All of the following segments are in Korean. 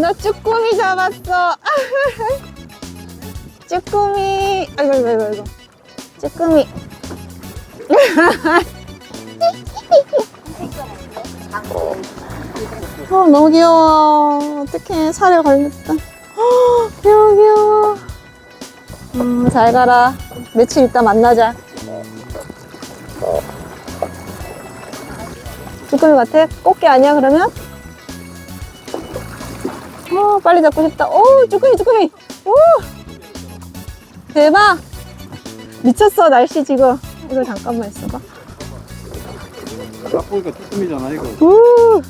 나 쭈꾸미 잡았어. 쭈꾸미. 아이고, 아이고, 아이고, 아이고. 쭈꾸미. 어, 너무 귀여워. 어떡해. 살에 걸렸다. 어, 귀여워, 귀여워. 음, 잘 가라. 며칠 있다 만나자. 쭈꾸미 같아? 꽃게 아니야, 그러면? 어, 빨리 잡고 싶다. 오, 쭈꾸미, 쭈꾸미. 오! 대박! 미쳤어, 날씨 지금. 이거 잠깐만 있어봐. 딱 보니까 쭈꾸미잖아 이거 우!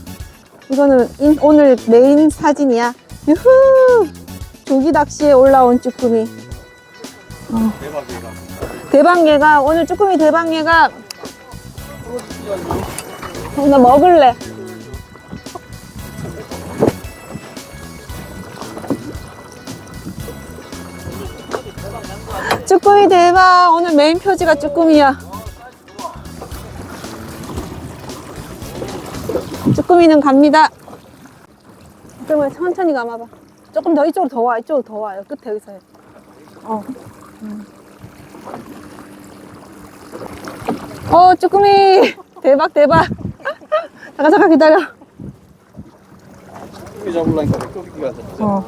이거는 인- 오늘 메인 사진이야. 유후! 조기 낚시에 올라온 쭈꾸미. 대박이다 대박얘가, 오늘 쭈꾸미 대박얘가, 어, 나 먹을래. 쭈꾸미 대박. 오늘 메인 표지가 쭈꾸미야. 쭈꾸미는 갑니다. 그러면 천천히 감아봐. 조금 더 이쪽으로 더 와. 이쪽으로 더 와요. 끝에 여기서 해. 어. 음. 어, 쭈꾸미. 대박, 대박. 잠깐, 잠깐 기다려. 쭈꾸미 잡으려니까 쭈꾸미가 됐잖아 어.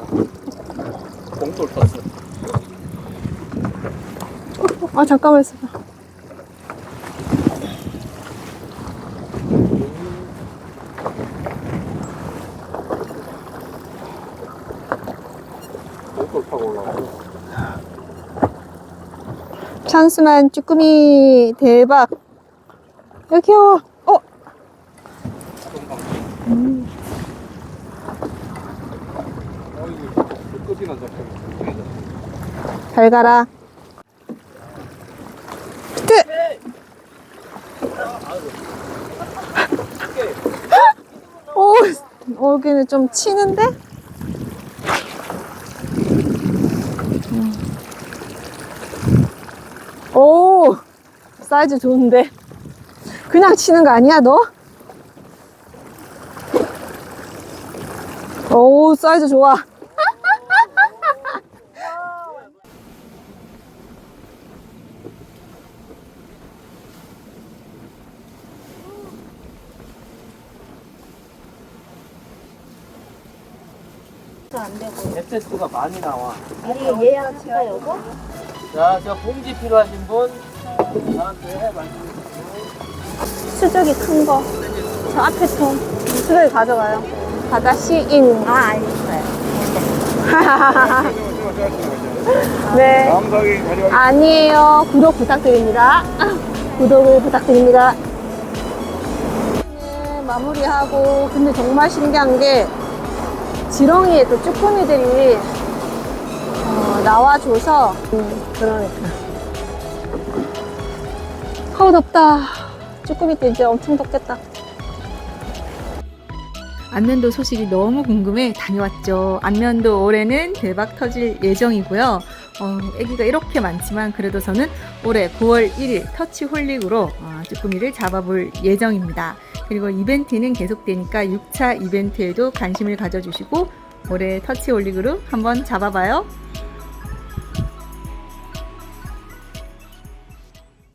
봉돌 탔어 아, 잠깐만 있어봐. 봉돌 타고 올라오고 찬스만 쭈꾸미 대박. 여기 귀여워. 어, 어 잡혀 잘 가라. 끝! 오, 여기는 좀 치는데? 음. 오, 사이즈 좋은데. 그냥 치는 거 아니야, 너? 오, 사이즈 좋아. 앱테스트가 많이 나와. 얘야 제가 여고? 자, 저 봉지 필요하신 분 저한테 말씀 수저기 큰 거. 저 앞에 통. 수저기 가져가요. 바다 시인. 아 알겠어요. 네. 아니에요. 구독 부탁드립니다. 구독을 부탁드립니다. 네, 마무리하고, 근데 정말 신기한 게, 지렁이에 또 쭈꾸미들이 어, 나와줘서, 음, 그러니까. 아우, 덥다. 쭈꾸미들 이제 엄청 덥겠다. 안면도 소식이 너무 궁금해 다녀왔죠. 안면도 올해는 대박 터질 예정이고요. 어, 아기가 이렇게 많지만 그래도 저는 올해 9월 1일 터치 홀릭으로 어, 쭈꾸미를 잡아볼 예정입니다. 그리고 이벤트는 계속되니까 6차 이벤트에도 관심을 가져주시고 올해 터치 홀릭으로 한번 잡아봐요.